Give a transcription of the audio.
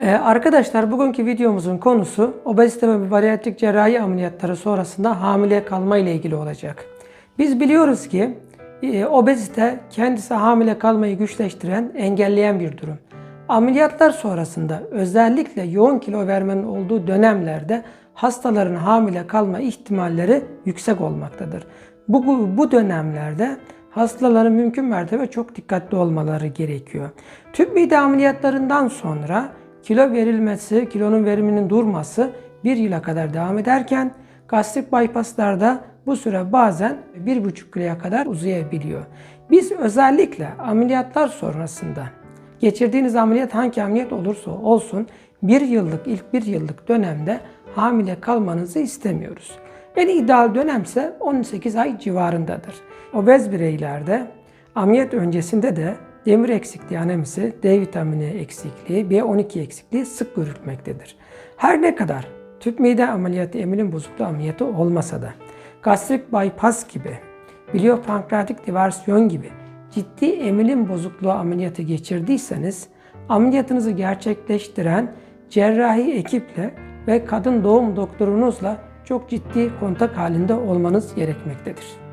Ee, arkadaşlar bugünkü videomuzun konusu obezite ve bariyatrik cerrahi ameliyatları sonrasında hamile kalma ile ilgili olacak. Biz biliyoruz ki e, obezite kendisi hamile kalmayı güçleştiren, engelleyen bir durum. Ameliyatlar sonrasında özellikle yoğun kilo vermenin olduğu dönemlerde hastaların hamile kalma ihtimalleri yüksek olmaktadır. Bu, bu, dönemlerde hastaların mümkün mertebe çok dikkatli olmaları gerekiyor. Tüp mide ameliyatlarından sonra kilo verilmesi, kilonun veriminin durması bir yıla kadar devam ederken gastrik bypasslarda bu süre bazen bir buçuk kiloya kadar uzayabiliyor. Biz özellikle ameliyatlar sonrasında geçirdiğiniz ameliyat hangi ameliyat olursa olsun bir yıllık ilk bir yıllık dönemde hamile kalmanızı istemiyoruz. En ideal dönemse 18 ay civarındadır. Obez bireylerde ameliyat öncesinde de demir eksikliği anemisi, D vitamini eksikliği, B12 eksikliği sık görülmektedir. Her ne kadar tüp mide ameliyatı emilim bozukluğu ameliyatı olmasa da gastrik bypass gibi, biliopankreatik diversyon gibi ciddi emilim bozukluğu ameliyatı geçirdiyseniz ameliyatınızı gerçekleştiren cerrahi ekiple ve kadın doğum doktorunuzla çok ciddi kontak halinde olmanız gerekmektedir.